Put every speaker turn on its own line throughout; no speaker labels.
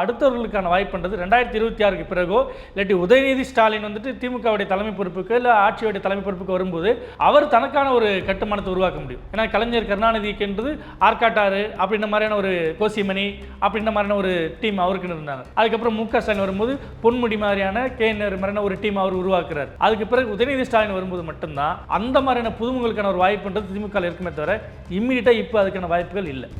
அடுத்தவர்களுக்கான வாய்ப்புன்றது ரெண்டாயிரத்தி இருபத்தி ஆறுக்கு பிறகோ இல்லாட்டி உதயநிதி ஸ்டாலின் வந்துட்டு திமுகவுடைய தலைமை பொறுப்புக்கு இல்லை ஆட்சியுடைய தலைமை பொறுப்புக்கு வரும்போது அவர் தனக்கான ஒரு கட்டுமானத்தை உருவாக்க முடியும். ஏன்னா கலைஞர் கருணாநிதிக்குன்றது ஆர்காட்டாறு அப்படின்ற மாதிரியான ஒரு கோசிமணி அப்படின்ற மாதிரியான ஒரு டீம் அவருக்குன்னு இருந்தாங்க. அதுக்கப்புறம் மு க ஸ்டாலின் வரும்போது பொன்முடி மாதிரியான கே மாதிரியான ஒரு டீம் அவர் உருவாக்குறார். அதுக்கு பிறகு உதயநிதி ஸ்டாலின் வரும்போது மட்டும்தான் அந்த மாதிரியான புதுமுகளுக்கான ஒரு வாய்ப்புன்றது திமுக இருக்குமே தவிர இம்மிடியட்டாக இப்போ அதுக்கான வாய்ப்புகள் இல்லை.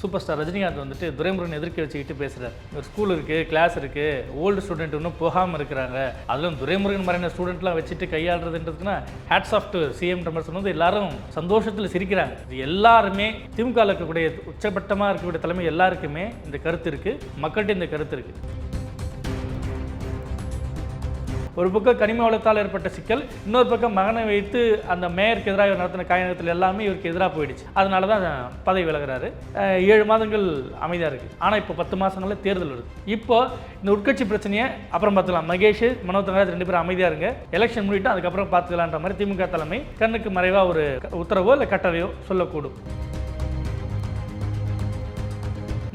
சூப்பர் ஸ்டார் ரஜினிகாந்த் வந்துட்டு துரைமுருகன் எதிர்க்க வச்சுக்கிட்டு பேசுகிறார் ஒரு ஸ்கூல் இருக்குது கிளாஸ் இருக்குது ஓல்டு ஸ்டூடெண்ட் இன்னும் போகாமல் இருக்கிறாங்க. அதிலும் துரைமுருகன் மாதிரியான ஸ்டூடெண்ட்லாம் வச்சுட்டு கையாளுறதுன்றதுக்குன்னா ஹேட்ஸ் ஆஃப் டு சிஎம் டம்பர்ஸ் வந்து எல்லாரும் சந்தோஷத்தில் சிரிக்கிறாங்க. இது எல்லாருமே திமுகவில் இருக்கக்கூடிய உச்சபட்டமாக இருக்கக்கூடிய தலைமை எல்லாருக்குமே இந்த கருத்து இருக்குது மக்கள்கிட்ட இந்த கருத்து இருக்குது ஒரு பக்கம் கனிம வளத்தால் ஏற்பட்ட சிக்கல் இன்னொரு பக்கம் மகனை வைத்து அந்த மேயருக்கு எதிராக நடத்தின காயகத்தில் எல்லாமே இவருக்கு எதிராக போயிடுச்சு. அதனால தான் பதவி விலகுறாரு. ஏழு மாதங்கள் அமைதியாக இருக்குது ஆனால் இப்போ பத்து மாதங்களில் தேர்தல் வருது. இப்போ இந்த உட்கட்சி பிரச்சனையை அப்புறம் பார்த்துக்கலாம். மகேஷ் மனோ தங்கராஜ் ரெண்டு பேரும் அமைதியாக இருங்க. எலெக்ஷன் முடிவிட்டு அதுக்கப்புறம் பார்த்துக்கலான்ற மாதிரி திமுக தலைமை கண்ணுக்கு மறைவாக ஒரு உத்தரவோ இல்லை கட்டளையோ சொல்லக்கூடும்.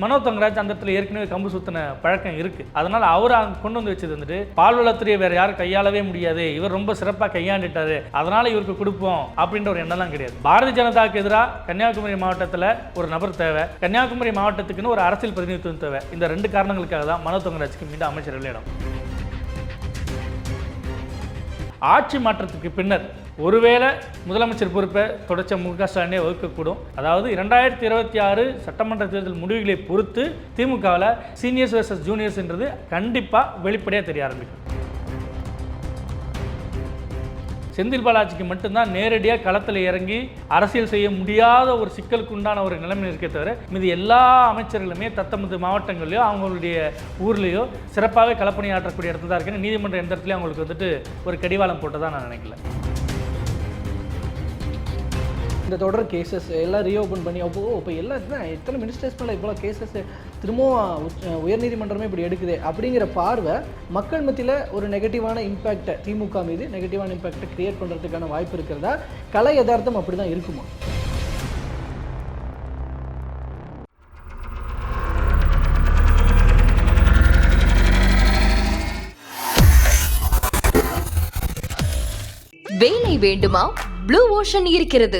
மனோ தங்கராஜ் அந்த இடத்துல ஏற்கனவே கம்பு சுத்தின பழக்கம் இருக்கு. அதனால அவர் அங்கே கொண்டு வந்து வச்சது வந்துட்டு பால்வளத்துறையை வேற யாரும் கையாளவே முடியாது. இவர் ரொம்ப சிறப்பாக கையாண்டுட்டாரு. அதனால இவருக்கு கொடுப்போம் அப்படின்ற ஒரு எண்ணம்லாம் கிடையாது. பாரதிய ஜனதாவுக்கு எதிராக கன்னியாகுமரி மாவட்டத்தில் ஒரு நபர் தேவை. கன்னியாகுமரி மாவட்டத்துக்குன்னு ஒரு அரசியல் பிரதிநிதித்துவம் தேவை. இந்த ரெண்டு காரணங்களுக்காக தான் மனோ தங்கராஜுக்கு மீண்டும் அமைச்சர்கள் இடம் ஆட்சி மாற்றத்துக்கு பின்னர் ஒருவேளை முதலமைச்சர் பொறுப்பை தொடர்ச்சி மு க ஸ்டாலினே வகுக்கக்கூடும். அதாவது இரண்டாயிரத்தி இருபத்தி ஆறு சட்டமன்ற தேர்தல் முடிவுகளை பொறுத்து திமுகவில் சீனியர்ஸ் வர்சஸ் ஜூனியர்ஸ்ன்றது கண்டிப்பாக வெளிப்படையாக தெரிய ஆரம்பிக்கும். செந்தில் பாலாஜிக்கு மட்டும்தான் நேரடியாக களத்தில் இறங்கி அரசியல் செய்ய முடியாத ஒரு சிக்கலுக்கு உண்டான ஒரு நிலைமை இருக்கே தவிர மீது எல்லா அமைச்சர்களுமே தத்தமது மாவட்டங்கள்லையோ அவங்களுடைய ஊர்லேயோ சிறப்பாகவே களப்பணியாற்றக்கூடிய இடத்துல தான் இருக்குன்னு நீதிமன்றம் எந்த இடத்துலையும் அவங்களுக்கு வந்துட்டு ஒரு கடிவாளம் போட்டதாக நான் நினைக்கல.
இந்த தொடர் கேசஸ் எல்லாம் ரீஓப்பன் பண்ணி அப்போ இப்போ எல்லா எத்தனை மினிஸ்டர்ஸ் மேலே இவ்வளோ கேசஸ் திரும்பவும் உயர்நீதிமன்றமே இப்படி எடுக்குது அப்படிங்கிற பார்வை மக்கள் மத்தியில் ஒரு நெகட்டிவான இம்பேக்டை திமுக மீது நெகட்டிவான இம்பேக்டை கிரியேட் பண்ணுறதுக்கான வாய்ப்பு இருக்கிறதா? கலை யதார்த்தம் அப்படி தான் இருக்குமா?
வேலை வேண்டுமா? ப்ளூ ஓஷன் இருக்கிறது.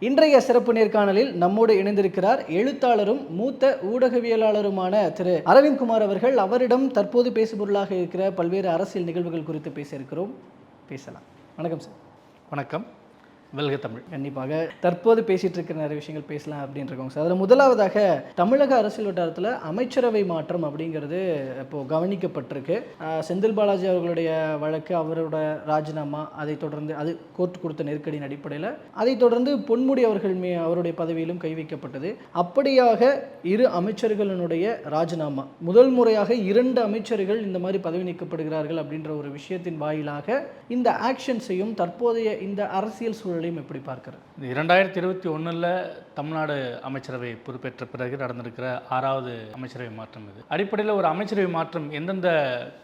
இன்றைய சிறப்பு நேர்காணலில் நம்மோடு இணைந்திருக்கிறார் எழுத்தாளரும் மூத்த ஊடகவியலாளருமான திரு. அரவிந்த் குமார் அவர்கள். அவரிடம் தற்போது பேசுபொருளாக இருக்கிற பல்வேறு அரசியல் நிகழ்வுகள் குறித்து பேச இருக்கிறோம். பேசலாம். வணக்கம் சார்.
வணக்கம். வெல்க தமிழ்.
கண்டிப்பாக. தற்போது பேசிட்டு இருக்கிற நிறைய விஷயங்கள் பேசலாம் அப்படின்னு இருக்கோங்க சார். அதில் முதலாவதாக தமிழக அரசியல் வட்டாரத்தில் அமைச்சரவை மாற்றம் அப்படிங்கிறது இப்போ கவனிக்கப்பட்டிருக்கு. செந்தில் பாலாஜி அவர்களுடைய வழக்கு அவரோட ராஜினாமா அதை தொடர்ந்து அது கோர்ட் கொடுத்த நெருக்கடியின் அடிப்படையில் அதை தொடர்ந்து பொன்முடி அவர்கள் மே அவருடைய பதவியிலும் கை வைக்கப்பட்டது. அப்படியாக இரு அமைச்சர்களினுடைய ராஜினாமா. முதல் முறையாக இரண்டு அமைச்சர்கள் இந்த மாதிரி பதவி நீக்கப்படுகிறார்கள் அப்படின்ற ஒரு விஷயத்தின் வாயிலாக இந்த ஆக்ஷன்ஸையும் தற்போதைய இந்த அரசியல் சூழலையும் எப்படி பார்க்கிறது?
இந்த இரண்டாயிரத்தி இருபத்தி ஒன்றில் தமிழ்நாடு அமைச்சரவை பொறுப்பேற்ற பிறகு நடந்திருக்கிற ஆறாவது அமைச்சரவை மாற்றம் இது. அடிப்படையில் ஒரு அமைச்சரவை மாற்றம் எந்தெந்த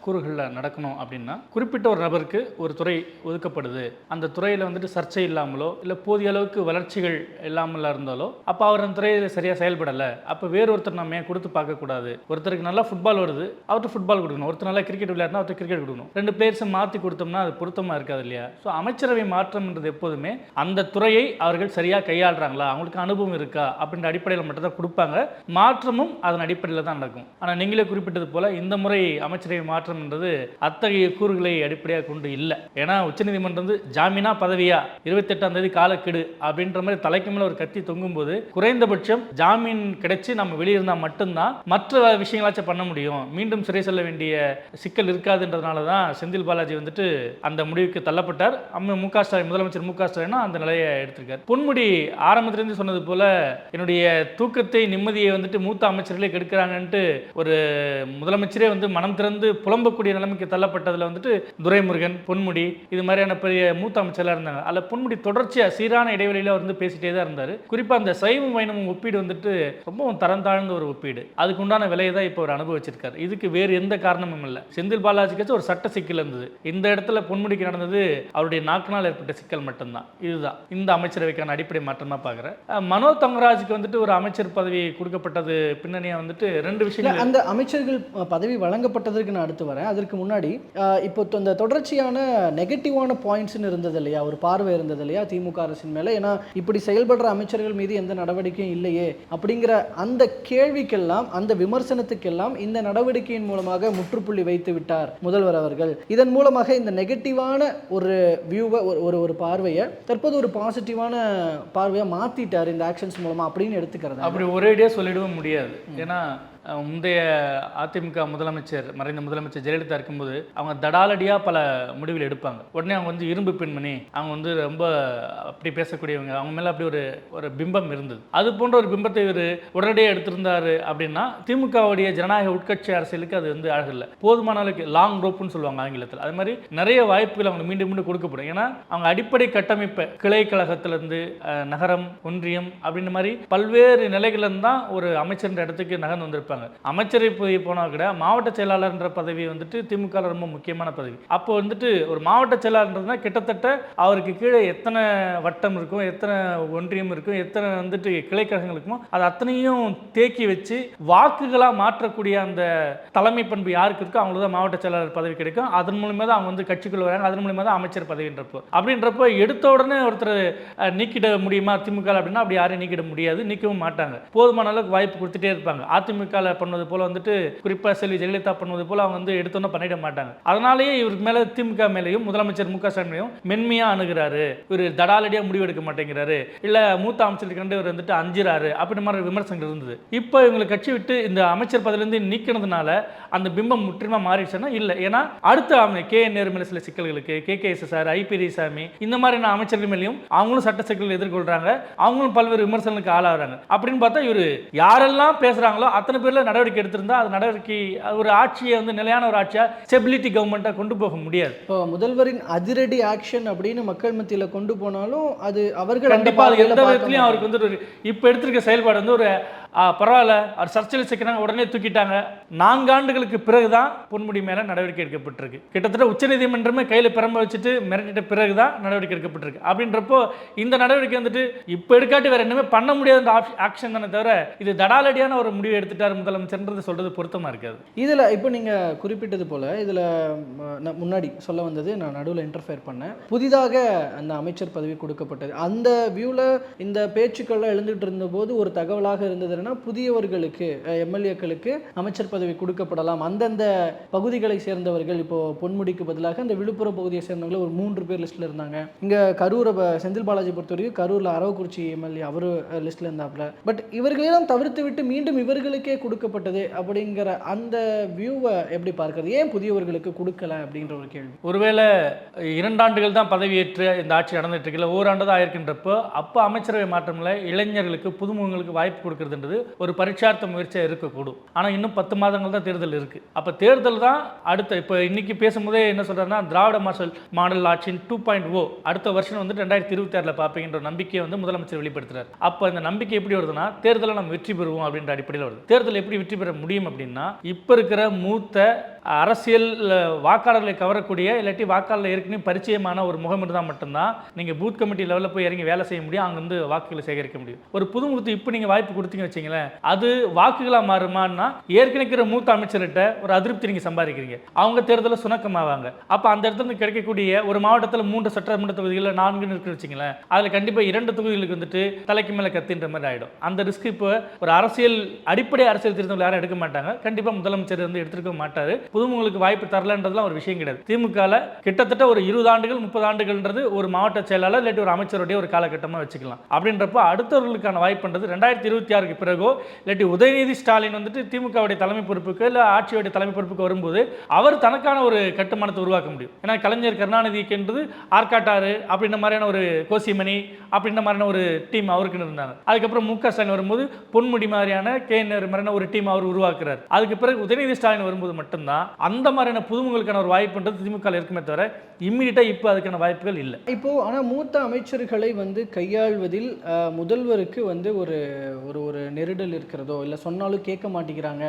கூறுகளில் நடக்கணும் அப்படின்னா குறிப்பிட்ட ஒரு நபருக்கு ஒரு துறை ஒதுக்கப்படுது. அந்த துறையில் வந்துட்டு சர்ச்சை இல்லாமலோ இல்லை போதிய அளவுக்கு வளர்ச்சிகள் இல்லாமல் இருந்தாலோ அப்போ அவர் அந்த துறையில் சரியாக செயல்படலை. அப்போ வேறொருத்தர் நம்ம ஏன் கொடுத்து பார்க்கக்கூடாது ஒருத்தருக்கு நல்லா ஃபுட்பால் வருது அவர்கிட்ட ஃபுட்பால் கொடுக்கணும். ஒருத்தர் நல்லா கிரிக்கெட் விளையாடுனா அவர்கிட்ட கிரிக்கெட் கொடுக்கணும். ரெண்டு பிளேயர்ஸை மாற்றி கொடுத்தோம்னா அது பொருத்தமாக இருக்காது இல்லையா? ஸோ அமைச்சரவை மாற்றம்ன்றது எப்போதுமே அந்த துறையை அவர்கள் சரியாக கையாளுறாங்களா? அவங்களுக்கு அனுபவம் இருக்கா அப்படின்ற அடிப்படையில் மட்டும்தான் கொடுப்பாங்க. மாற்றமும் அதன் அடிப்படையில் தான் நடக்கும். ஆனால் நீங்களே குறிப்பிட்டது போல இந்த முறை அமைச்சரவை மாற்றம்ன்றது அத்தகைய கூறுகளை அடிப்படையாக கொண்டு இல்லை. ஏன்னா உச்சநீதிமன்றம் வந்து ஜாமீனா பதவியா? இருபத்தெட்டாம் தேதி காலக்கெடு அப்படின்ற மாதிரி தலைக்கு மேல ஒரு கத்தி தொங்கும்போது குறைந்தபட்சம் ஜாமீன் கிடைச்சு நம்ம வெளியிருந்தால் மட்டும்தான் மற்ற விஷயங்களாச்சும் பண்ண முடியும். மீண்டும் சிறை செல்ல வேண்டிய சிக்கல் இருக்காதுன்றதுனால தான் செந்தில் பாலாஜி வந்துட்டு அந்த முடிவுக்கு தள்ளப்பட்டார். அம்மா மு க ஸ்டாலின் முதலமைச்சர் மு க ஸ்டாலினும் அந்த நிலையை எடுத்திருக்கார். பொன்முடி ஆரம்பத்திலிருந்து சொன்னது போல் போல என்னுடைய தூக்கத்தை நிம்மதியை வந்துட்டு மூத்த அமைச்சர்களே கெடுக்கிறாங்கன்ட்டு ஒரு முதலமைச்சரே வந்து மனம் திறந்து புலம்பக்கூடிய நிலைமைக்கு தள்ளப்பட்டதில் வந்துட்டு துரைமுருகன் பொன்முடி இது மாதிரியான பெரிய மூத்த அமைச்சர்களாக இருந்தாங்க. அதில் பொன்முடி தொடர்ச்சியாக சீரான இடைவெளியில் வந்து பேசிட்டே தான் இருந்தார். குறிப்பாக அந்த சைவம் வைணவம் ஒப்பீடு வந்துட்டு ரொம்பவும் தரம் தாழ்ந்த ஒரு ஒப்பீடு. அதுக்கு உண்டான விலையை தான் இப்போ அவர் அனுபவிச்சிருக்காரு. இதுக்கு வேறு எந்த காரணமும் இல்லை. செந்தில் பாலாஜிக்காச்சும் ஒரு சட்ட சிக்கல் இருந்தது. இந்த இடத்துல பொன்முடிக்கு நடந்தது அவருடைய நாக்கினால் ஏற்பட்ட சிக்கல் மட்டும்தான். இதுதான். இந்த அமைச்சரவைக்கான அடிப்படை மாற்றமாக பார்க்குறேன் தங்கராஜுக்கு வந்துட்டு ஒரு அமைச்சர் பதவி கொடுக்கப்பட்டது பின்னணியாக வந்துட்டு ரெண்டு விஷயங்கள்.
அந்த அமைச்சர்கள் பதவி வழங்கப்பட்டதற்கு நான் அடுத்து வரேன். அதற்கு முன்னாடி இப்போ இந்த தொடர்ச்சியான நெகட்டிவான பாயிண்ட்ஸ்னு இருந்தது இல்லையா? ஒரு பார்வை இருந்தது இல்லையா? திமுக அரசின் மேலே? ஏன்னா இப்படி செயல்படுற அமைச்சர்கள் மீது எந்த நடவடிக்கையும் இல்லையே. அப்படிங்கிற அந்த கேள்விக்கெல்லாம் அந்த விமர்சனத்துக்கெல்லாம் இந்த நடவடிக்கையின் மூலமாக முற்றுப்புள்ளி வைத்து விட்டார் முதல்வர் அவர்கள். இதன் மூலமாக இந்த நெகட்டிவான ஒரு வியூவை ஒரு ஒரு பார்வையை தற்போது ஒரு பாசிட்டிவான பார்வையை மாத்திட்டார் இந்த ஆக்ஷன்ஸ் மூலமாக அப்படின்னு எடுத்துக்கிறது.
அப்படி ஒரேடியாக சொல்லிடவும் முடியாது. ஏன்னா முந்தைய அதிமுக முதலமைச்சர் மறைந்த முதலமைச்சர் ஜெயலலிதா இருக்கும்போது அவங்க தடாலடியாக பல முடிவுகள் எடுப்பாங்க. உடனே அவங்க வந்து இரும்பு பெண்மணி அவங்க வந்து ரொம்ப அப்படி பேசக்கூடியவங்க அவங்க மேலே அப்படி ஒரு ஒரு பிம்பம் இருந்தது. அது போன்ற ஒரு பிம்பத்தை இவர் உடனடியாக எடுத்திருந்தாரு அப்படின்னா திமுகவுடைய ஜனநாயக உட்கட்சி அரசியலுக்கு அது வந்து அழகில்லை போதுமான அளவுக்கு லாங் ரோப்புன்னு சொல்லுவாங்க ஆங்கிலத்தில். அது மாதிரி நிறைய வாய்ப்புகள் அவங்க மீண்டும் மீண்டும் கொடுக்கப்படும். ஏன்னா அவங்க அடிப்படை கட்டமைப்பை கிளை கழகத்திலிருந்து நகரம் ஒன்றியம் அப்படின்ற மாதிரி பல்வேறு நிலைகள்ல தான் ஒரு அமைச்சர் இடத்துக்கு நகர்ந்து வந்திருப்பாங்க இருப்பாங்க. அமைச்சரை பதவி போனால் கூட மாவட்ட செயலாளர்ன்ற பதவி வந்துட்டு திமுக ரொம்ப முக்கியமான பதவி. அப்போ வந்துட்டு ஒரு மாவட்ட செயலாளர்ன்றதுனா கிட்டத்தட்ட அவருக்கு கீழே எத்தனை வட்டம் இருக்கும் எத்தனை ஒன்றியம் இருக்கும் எத்தனை வந்துட்டு கிளைக்கழகங்கள் இருக்குமோ அது அத்தனையும் தேக்கி வச்சு வாக்குகளாக மாற்றக்கூடிய அந்த தலைமை பண்பு யாருக்கு இருக்கோ அவங்களுக்கு தான் மாவட்ட செயலாளர் பதவி கிடைக்கும். அதன் மூலியமாக தான் அவங்க வந்து கட்சிக்குள்ள வராங்க. அதன் மூலியமாக தான் அமைச்சர் பதவின்றப்போ. அப்படின்றப்போ எடுத்த உடனே ஒருத்தர் நீக்கிட முடியுமா திமுக அப்படின்னா அப்படி யாரையும் நீக்கிட முடியாது. நீக்கவும் மாட்டாங்க. போதுமான அளவுக்கு வாய்ப்பு கொடுத்துட்டே இருப்பாங்க. அதிமுக ஜெயலலிதாவில் பண்ணது போல் வந்துட்டு குறிப்பாக செல்வி ஜெயலலிதா பண்ணது போல் அவங்க வந்து எடுத்தோன்னே பண்ணிட மாட்டாங்க. அதனாலேயே இவருக்கு மேலே திமுக மேலேயும் முதலமைச்சர் மு க ஸ்டாலினையும் மென்மையாக அணுகிறாரு. இவர் தடாலடியாக முடிவெடுக்க மாட்டேங்கிறாரு. இல்லை மூத்த அமைச்சருக்கு கண்டு இவர் வந்துட்டு அஞ்சுறாரு அப்படி மாதிரி விமர்சனங்கள் இருந்தது. இப்போ இவங்களை கட்சி விட்டு இந்த அமைச்சர் பதவியிலேருந்து நீக்கினதுனால அந்த பிம்பம் முற்றிலுமா மாறிடுச்சுன்னா இல்லை. ஏன்னா அடுத்த அமை- கே. என். நேரு சில சிக்கல்களுக்கு K. K. S. Sir I. P. Samy இந்த மாதிரியான அமைச்சர்கள் மேலேயும் அவங்களும் சட்ட சிக்கல்கள் எதிர்கொள்றாங்க. அவங்களும் பல்வேறு விமர்சனங்களுக்கு ஆளாகிறாங்க. அப்படின்னு பார்த்தா இவர் யாரெல்லாம் பேசுறாங்களோ அத்தனை பேர் பேர்ல நடவடிக்கை எடுத்திருந்தா அது நடவடிக்கை ஒரு ஆட்சியை வந்து நிலையான ஒரு ஆட்சியா ஸ்டெபிலிட்டி கவர்மெண்ட்டாக கொண்டு போக முடியாது.
இப்போ முதல்வரின் அதிரடி ஆக்ஷன் அப்படின்னு மக்கள் மத்தியில கொண்டு போனாலும் அது அவர்கள் அந்த
கண்டிப்பா அது
பார்வையில
எந்த விதத்துலையும் அவருக்கு வந்து ஒரு இப்போ எடுத்திருக்க செயல்பாடு வந்து ஒரு பரவாயில்ல. அவர் சர்ச்சையில் சிக்கிறாங்க உடனே தூக்கிட்டாங்க. நான்காண்டுகளுக்கு பிறகுதான் பொன்முடி மேலே நடவடிக்கை எடுக்கப்பட்டிருக்கு. கிட்டத்தட்ட உச்சநீதிமன்றமே கையில் பிரம்ப வச்சுட்டு மிரட்டிட்ட பிறகுதான் நடவடிக்கை எடுக்கப்பட்டிருக்கு. அப்படின்றப்போ இந்த நடவடிக்கை வந்துட்டு இப்போ எடுக்காட்டி வேற என்னமே பண்ண முடியாத ஆக்ஷன் தானே தவிர இது தடாலடியான ஒரு முடிவு எடுத்துட்டார் முதலமைச்சர்ன்றது சொல்றது பொருத்தமா இருக்காது.
இதில் இப்போ நீங்கள் குறிப்பிட்டது போல் இதில் முன்னாடி சொல்ல வந்தது நான் நடுவில் இன்டர்ஃபேர் பண்ணேன். புதிதாக அந்த அமைச்சர் பதவி கொடுக்கப்பட்டது. அந்த வியூவில் இந்த பேச்சுக்கள்லாம் எழுந்துகிட்டு இருந்தபோது ஒரு தகவலாக இருந்தது என்னன்னா புதியவர்களுக்கு எம்எல்ஏக்களுக்கு அமைச்சர் பதவி கொடுக்கப்படலாம். அந்தந்த பகுதிகளை சேர்ந்தவர்கள் இப்போ பொன்முடிக்கு பதிலாக இந்த விழுப்புரம் பகுதியை சேர்ந்தவங்கள ஒரு மூன்று பேர் லிஸ்ட்டில் இருந்தாங்க. இங்கே கரூரை ப- செந்தில் பாலாஜி பொறுத்த வரைக்கும் கரூரில் அரவக்குறிச்சி எம்எல்ஏ அவர் லிஸ்ட்டில் இருந்தாப்புல. பட் இவர்களெல்லாம் தவிர்த்து விட்டு மீண்டும் இவர்களுக்கே கொடுக்கப்பட்டது அப்படிங்கிற அந்த வியூவை எப்படி பார்க்கறது? ஏன் புதியவர்களுக்கு கொடுக்கல அப்படின்ற ஒரு கேள்வி.
ஒருவேளை இரண்டாண்டுகள் தான் பதவியேற்று இந்த ஆட்சி நடந்துட்டு இருக்கல ஓராண்டு தான் ஆயிருக்கின்றப்போ அப்போ அமைச்சரவை மாற்றம்ல இளைஞர்களுக்கு புதுமுகங்களுக்கு வாய்ப்பு கொடுக்கறதுன்றது ஒரு பரீட்சார்த்த முயற்சியாக இருக்கக்கூடும். ஆனால் இன்னும் பத்து மாதங்கள் தான் தேர்தல் இருக்குது அப்போ தேர்தல் தான் அடுத்த இப்போ இன்னைக்கு பேசும்போதே என்ன சொல்கிறாருன்னா திராவிட மாசல் மாடல் ஆட்சியின் டூ பாயிண்ட் ஓ அடுத்த வருஷம் வந்து ரெண்டாயிரத்தி இருபத்தி ஆறில் பார்ப்பீங்கன்ற நம்பிக்கையை வந்து முதலமைச்சர் வெளிப்படுத்துறாரு. அப்போ இந்த நம்பிக்கை எப்படி வருதுன்னா தேர்தலில் நம்ம வெற்றி பெறுவோம் அப்படின்ற அடிப்படையில் வருது. தேர்தல் எப்படி வெற்றி பெற முடியும் அப்படின்னா இப்போ இருக்கிற மூத்த அரசியல் வாக்காளர்களை கவரக்கூடிய இல்லாட்டி வாக்காளர் ஏற்கனவே பரிச்சயமான ஒரு முகம் இருந்தால் மட்டும்தான் நீங்கள் பூத் கமிட்டி லெவலில் போய் இறங்கி வேலை செய்ய முடியும் அங்கேருந்து வாக்குகளை சேகரிக்க முடியும். ஒரு புதுமுகத்து இப்போ நீங்கள் வாய்ப்பு கொடுத்தீங்க வச்சிங்களேன் அது வாக்குகளாக மாறுமான்னா ஏற்கனவே இருக்கிற மூத்த அமைச்சர்கிட்ட ஒரு அதிருப்தி நீங்கள் சம்பாதிக்கிறீங்க. அவங்க தேர்தலில் சுணக்கமாவாங்க. அப்போ அந்த இடத்துல இருந்து கிடைக்கக்கூடிய ஒரு மாவட்டத்தில் மூன்று சட்டமன்ற தொகுதிகளில் நான்குன்னு இருக்குன்னு வச்சிங்களேன் அதில் கண்டிப்பாக இரண்டு தொகுதிகளுக்கு வந்துட்டு தலைக்கு மேலே கத்தின்ற மாதிரி ஆகிடும் அந்த ரிஸ்க் இப்போ ஒரு அரசியல் அடிப்படை அரசியல் திருத்தங்கள் யாரும் எடுக்க மாட்டாங்க. கண்டிப்பாக முதலமைச்சர் வந்து எடுத்துருக்க மாட்டார். புதுமுகங்களுக்கு வாய்ப்பு தரலன்றதுலாம் ஒரு விஷயம் கிடையாது. திமுகவில் கிட்டத்தட்ட ஒரு இருபது ஆண்டுகள் முப்பது ஆண்டுகள்ன்றது ஒரு மாவட்ட செயலாளர் இல்லாட்டி ஒரு அமைச்சருடைய ஒரு காலகட்டமாக வச்சுக்கலாம். அப்படின்றப்ப அடுத்தவர்களுக்கான வாய்ப்புன்றது ரெண்டாயிரத்தி இருபத்தி ஆறுக்கு பிறகோ இல்லாட்டி உதயநிதி ஸ்டாலின் வந்துட்டு திமுகவுடைய தலைமை பொறுப்புக்கு இல்லை ஆட்சியுடைய தலைமை பொறுப்புக்கு வரும்போது அவர் தனக்கான ஒரு கட்டுமானத்தை உருவாக்க முடியும். ஏன்னா கலைஞர் கருணாநிதிக்குன்றது ஆர்காட்டாறு அப்படின்ற மாதிரியான ஒரு கோசிமணி அப்படின்ற மாதிரியான ஒரு டீம் அவருக்குன்னு இருந்தாங்க. அதுக்கப்புறம் மு க ஸ்டாலின் வரும்போது பொன்முடி மாதிரியான கே மாதிரியான ஒரு டீம் அவர் உருவாக்குறார். அதுக்கு பிறகு உதயநிதி ஸ்டாலின் வரும்போது மட்டும்தான் அந்த மாதிரியான புதுமுகளுக்கான ஒரு வாய்ப்புன்றது திமுக இருக்குமே தவிர இம்மிடியட்டாக இப்போ அதுக்கான வாய்ப்புகள் இல்லை.
இப்போ ஆனால் மூத்த அமைச்சர்களை வந்து கையாள்வதில் முதல்வருக்கு வந்து ஒரு ஒரு ஒரு நெருடல் இருக்கிறதோ இல்லை சொன்னாலும் கேட்க மாட்டேங்கிறாங்க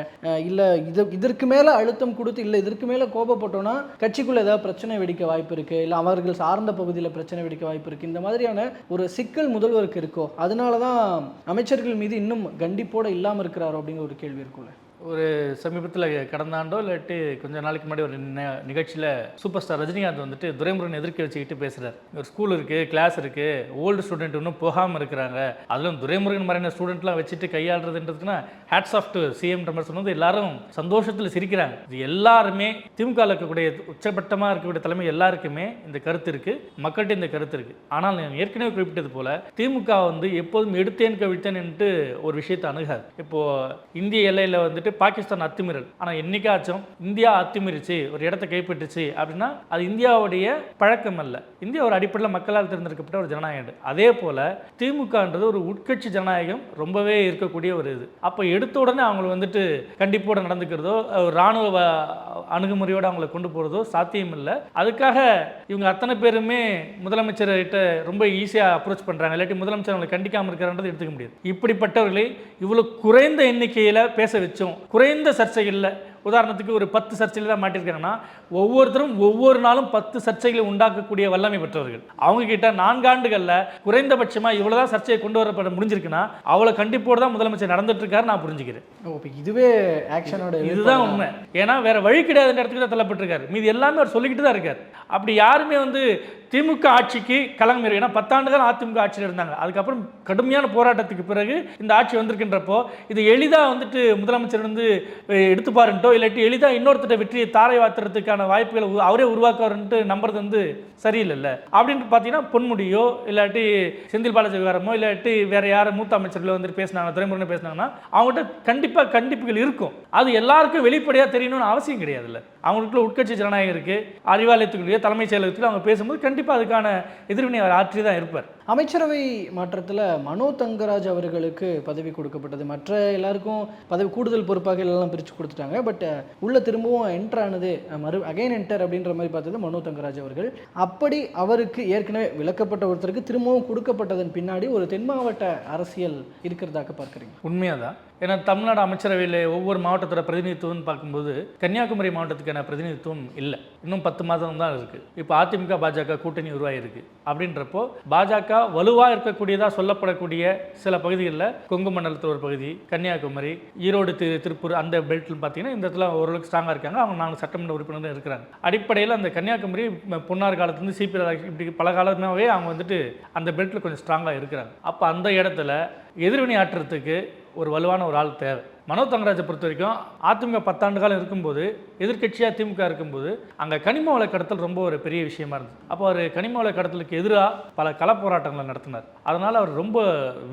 இல்லை இது இதற்கு மேலே அழுத்தம் கொடுத்து இல்லை இதற்கு மேலே கோபப்பட்டோன்னா கட்சிக்குள்ளே ஏதாவது பிரச்சனை வெடிக்க வாய்ப்பு இருக்குது இல்லை அவர்கள் சார்ந்த பகுதியில் பிரச்சனை வெடிக்க வாய்ப்பு இருக்குது இந்த மாதிரியான ஒரு சிக்கல் முதல்வருக்கு இருக்கோ அதனால தான் அமைச்சர்கள் மீது இன்னும் கண்டிப்போட இல்லாமல் இருக்கிறாரோ அப்படிங்கிற ஒரு கேள்வி இருக்கும்ல.
ஒரு சமீபத்தில் கடந்த ஆண்டோ இல்லாட்டி கொஞ்ச நாளைக்கு முன்னாடி ஒரு நிகழ்ச்சியில் சூப்பர் ஸ்டார் ரஜினிகாந்த் வந்துட்டு துரைமுருகன் எதிர்க்க வச்சுக்கிட்டு பேசுகிறார் ஒரு ஸ்கூல் இருக்குது கிளாஸ் இருக்குது ஓல்டு ஸ்டூடெண்ட் இன்னும் போகாமல் இருக்கிறாங்க. அதிலும் துரைமுருகன் மாதிரியான ஸ்டூடெண்ட்லாம் வச்சுட்டு கையாளுறதுன்றதுக்குன்னா ஹேட்ஸ் ஆஃப் டு சிஎம் மாதிரி சொன்னது எல்லாரும் சந்தோஷத்தில் சிரிக்கிறாங்க. இது எல்லாருமே திமுக இருக்கக்கூடிய உச்சபட்டமாக இருக்கக்கூடிய தலைமை எல்லாருக்குமே இந்த கருத்து இருக்குது மக்கள்கிட்ட இந்த கருத்து இருக்குது ஆனால் நான் ஏற்கனவே குறிப்பிட்டது போல திமுக வந்து எப்போதும் எடுத்தேன் கவிழ்த்தேன் ஒரு விஷயத்தை அணுகாது. இப்போது இந்திய எல்லையில் வந்துட்டு பாகிஸ்தான் அத்துமீறல். ஆனால் என்னைக்காச்சும் இந்தியா அத்துமீறிச்சு ஒரு இடத்தை கைப்பற்றுச்சு அப்படின்னா அது இந்தியாவுடைய பழக்கம் அல்ல. இந்தியா ஒரு அடிப்படையில் மக்களால் தேர்ந்தெடுக்கப்பட்ட ஒரு ஜனநாயகம். அதே போல திமுகன்றது ஒரு உட்கட்சி ஜனநாயகம் ரொம்பவே இருக்கக்கூடிய ஒரு இது. அப்போ எடுத்த உடனே அவங்களை வந்துட்டு கண்டிப்போட நடந்துக்கிறதோ இராணுவ ராணுவ அணுகுமுறையோடு அவங்கள கொண்டு போகிறதோ சாத்தியம் இல்லை அதுக்காக இவங்க அத்தனை பேருமே முதலமைச்சர்கிட்ட ரொம்ப ஈஸியாக அப்ரோச் பண்ணுறாங்க இல்லாட்டி முதலமைச்சர் அவங்களை கண்டிக்காமல் இருக்கிறன்றது எடுத்துக்க முடியாது. இப்படிப்பட்டவர்களை இவ்வளோ குறைந்த எண்ணிக்கையில் பேச வச்சோம். குறைந்த சர்ச்சைகளில் உதாரணத்துக்கு ஒரு பத்து சர்ச்சையில் தான் மாட்டியிருக்காங்கன்னா ஒவ்வொருத்தரும் ஒவ்வொரு நாளும் பத்து சர்ச்சைகளை உண்டாக்கக்கூடிய வல்லமை பெற்றவர்கள். அவங்க கிட்ட நான்காண்டுகளில் குறைந்தபட்சமாக இவ்வளோதான் சர்ச்சையை கொண்டு வரப்பட முடிஞ்சிருக்குன்னா அவ்வளோ கண்டிப்போடு தான் முதலமைச்சர் நடந்துட்டு இருக்காரு நான் புரிஞ்சுக்கிறேன்.
இப்போ இதுவே ஆக்ஷனோட
இதுதான் உண்மை. ஏன்னா வேற வழி கிடையாதுன்ற இடத்துக்கு தான் தள்ளப்பட்டிருக்காரு. மீது எல்லாமே அவர் சொல்லிக்கிட்டு தான் இருக்கார். அப்படி யாருமே வந்து திமுக ஆட்சிக்கு கலங்கம் ஏன்னா பத்தாண்டுகள் அதிமுக ஆட்சியில் இருந்தாங்க. அதுக்கப்புறம் கடுமையான போராட்டத்துக்கு பிறகு இந்த ஆட்சி வந்திருக்கின்றப்போ இது எளிதாக வந்துட்டு முதலமைச்சர் வந்து அஹ், எடுத்துப்பாருன்ட்டோ இல்லாட்டி எளிதாக இன்னொருத்தட்ட வெற்றியை தாரை வாத்துறதுக்கான வாய்ப்புகளை உ- அவரே உருவாக்குவாருன்ட்டு நம்புறது வந்து சரியில்லைல்ல. அப்படின்ட்டு பார்த்தீங்கன்னா பொன்முடியோ இல்லாட்டி செந்தில் பாலாஜி விவகாரமோ இல்லாட்டி வேற யார் மூத்த அமைச்சர்களோ வந்துட்டு பேசினாங்க துறைமுருகன் பேசினாங்கன்னா அவங்ககிட்ட கண்டிப்பாக கண்டிப்புகள் இருக்கும். அது எல்லாருக்கும் வெளிப்படையாக தெரியணும்னு அவசியம் கிடையாதுல்ல. அவங்களுக்குள்ள உட்கட்சி ஜனநாயகம் இருக்குது அறிவாலயத்துக்குள்ளேயே தலைமைச் செயலகத்துக்குள்ள அவங்க பேசும்போது கண்டிப்பாக அதுக்கான எதிர்வினை அவர் ஆற்றி தான் இருப்பார்.
அமைச்சரவை மாற்றத்தில் மனோ தங்கராஜ் அவர்களுக்கு பதவி கொடுக்கப்பட்டது. மற்ற எல்லாருக்கும் பதவி கூடுதல் பொறுப்பாக எல்லாம் பிரித்து கொடுத்துட்டாங்க. பட் உள்ள திரும்பவும் என்டர் ஆனது மறு அகைன் என்டர் அப்படின்ற மாதிரி பார்த்தது மனோ தங்கராஜ் அவர்கள். அப்படி அவருக்கு ஏற்கனவே விளக்கப்பட்ட ஒருத்தருக்கு திரும்பவும் கொடுக்கப்பட்டதன் பின்னாடி ஒரு தென் மாவட்ட அரசியல் இருக்கிறதாக பார்க்குறீங்க.
உண்மையாக தான் ஏன்னா தமிழ்நாடு அமைச்சரவையில் ஒவ்வொரு மாவட்டத்தோட பிரதிநிதித்துவம்னு பார்க்கும்போது கன்னியாகுமரி மாவட்டத்துக்கான பிரதிநிதித்துவம் இல்லை. இன்னும் பத்து மாதம் தான் இருக்குது இப்போ அதிமுக பாஜக கூட்டணி உருவாகிருக்கு அப்படின்றப்போ பாஜக வலுவாக இருக்கக்கூடியதாக சொல்லப்படக்கூடிய சில பகுதிகளில் கொங்கு மண்டலத்தில் ஒரு பகுதி கன்னியாகுமரி ஈரோடு திரு திருப்பூர் அந்த பெல்ட்னு பார்த்தீங்கன்னா இந்த இடத்துல ஓரளவுக்கு ஸ்ட்ராங்காக இருக்காங்க. அவங்க நாங்கள் சட்டமன்ற உறுப்பினர்கள் இருக்கிறாங்க. அடிப்படையில் அந்த கன்னியாகுமரி பொன்னார் காலத்துலேருந்து சிபி இப்படி பல காலமாகவே அவங்க வந்துட்டு அந்த பெல்ட்டில் கொஞ்சம் ஸ்ட்ராங்காக இருக்கிறாங்க. அப்போ அந்த இடத்துல எதிர்வினை ஆற்றுறதுக்கு ஒரு வலுவான ஒரு ஆள் தேவை. மனோ தங்கராஜை பொறுத்த வரைக்கும் அதிமுக பத்தாண்டு காலம் இருக்கும்போது எதிர்க்கட்சியாக திமுக இருக்கும்போது அங்கே கனிம வள கடத்தல் ரொம்ப ஒரு பெரிய விஷயமா இருந்தது. அப்போ அவர் கனிம வள கடத்தலுக்கு எதிராக பல கள போராட்டங்களை நடத்தினார். அதனால் அவர் ரொம்ப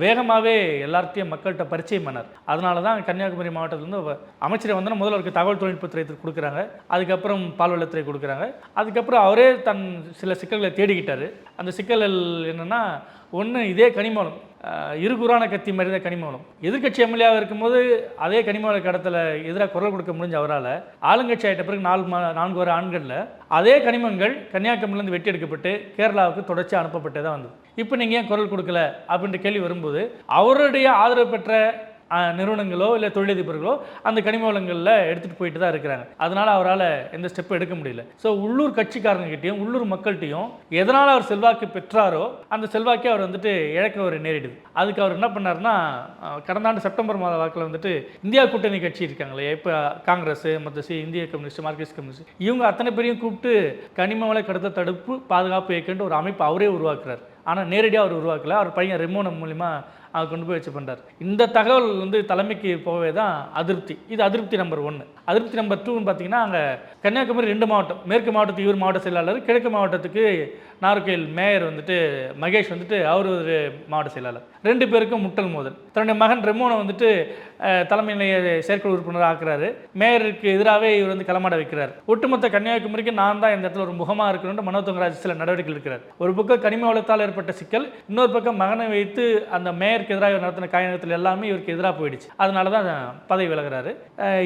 வேகமாகவே எல்லார்ட்டையும் மக்கள்கிட்ட பரிச்சயம் பண்ணார். அதனால தான் கன்னியாகுமரி மாவட்டத்திலேருந்து அமைச்சரை அமைச்சர் வந்து முதல்ல அவருக்கு தகவல் தொழில்நுட்பத்துறை கொடுக்குறாங்க. அதுக்கப்புறம் பால்வளத்துறை கொடுக்குறாங்க. அதுக்கப்புறம் அவரே தன் சில சிக்கல்களை தேடிக்கிட்டார். அந்த சிக்கல்கள் என்னென்னா ஒன்று இதே கனிமவளம் இருகுறான கத்தி மாதிரி தான் கனிமவளம் எதிர்க்கட்சி எம்எல்ஏவாக இருக்கும்போது அதே கனிமவள கடத்தில் எதிராக குரல் கொடுக்க முடிஞ்ச அவரால் ஆளுங்கட்சி ஆகிட்ட பிறகு நாலு மா நான்கு வர ஆண்களில் அதே கனிமங்கள் கன்னியாகுமரியிலேருந்து வெட்டி எடுக்கப்பட்டு கேரளாவுக்கு தொடர்ச்சி அனுப்பப்பட்டே தான் வந்தது. இப்போ நீங்கள் ஏன் குரல் கொடுக்கல அப்படின்ற கேள்வி வரும்போது அவருடைய ஆதரவு பெற்ற நிறுவனங்களோ இல்லை தொழிலதிபர்களோ அந்த கனிம வளங்களில் எடுத்துகிட்டு போயிட்டு தான் இருக்கிறாங்க. அதனால் அவரால் எந்த ஸ்டெப்பும் எடுக்க முடியல. ஸோ உள்ளூர் கட்சிக்காரங்ககிட்டையும் உள்ளூர் மக்கள்கிட்டையும் எதனால் அவர் செல்வாக்கு பெற்றாரோ அந்த செல்வாக்கே அவர் வந்துட்டு இழக்க அவர் நேரிடுது. அதுக்கு அவர் என்ன பண்ணாருன்னா கடந்த ஆண்டு செப்டம்பர் மாத வாக்கில் வந்துட்டு இந்தியா கூட்டணி கட்சி இருக்காங்களே இப்போ காங்கிரஸ் மற்ற சி இந்திய கம்யூனிஸ்ட் மார்க்சிஸ்ட் கம்யூனிஸ்ட் இவங்க அத்தனை பேரையும் கூப்பிட்டு கனிம வள கடத்த தடுப்பு பாதுகாப்பு இயக்கன்ற ஒரு அமைப்பு அவரே உருவாக்குறார். ஆனால் நேரடியாக அவர் உருவாக்கல. அவர் பையன் ரெமோனம் மூலிமா அதை கொண்டு போய் வச்சு பண்ணுறாரு இந்த தகவல் வந்து தலைமைக்கு போகவே தான் அதிருப்தி. இது அதிருப்தி நம்பர் ஒன்று அதிருப்தி நம்பர் டூன்னு பார்த்தீங்கன்னா அங்கே கன்னியாகுமரி ரெண்டு மாவட்டம் மேற்கு மாவட்டத்துக்கு இவர் மாவட்ட செயலாளர் கிழக்கு மாவட்டத்துக்கு நாகர்கோயில் மேயர் வந்துட்டு மகேஷ் வந்துட்டு அவர் ஒரு மாவட்ட செயலாளர். ரெண்டு பேருக்கும் முட்டல் மோதல். தன்னுடைய மகன் ரெமோனை வந்துட்டு தலைமை நிலைய செயற்குழு உறுப்பினர் ஆக்குறாரு. மேயருக்கு எதிராகவே இவர் வந்து களமாட வைக்கிறார். ஒட்டுமொத்த கன்னியாகுமரிக்கு நான் தான் இந்த இடத்துல ஒரு முகமாக இருக்கணும்னு மனோ தங்கராஜ் சில நடவடிக்கைகள் இருக்கிறார் ஒரு பக்கம் கனிம வளத்தால் ஏற்பட்ட சிக்கல் இன்னொரு பக்கம் மகனை வைத்து அந்த மேயருக்கு எதிராக இவர் நடத்தின காயகத்தில் எல்லாமே இவருக்கு எதிராக போயிடுச்சு. அதனால தான் பதவி விலகுறாரு.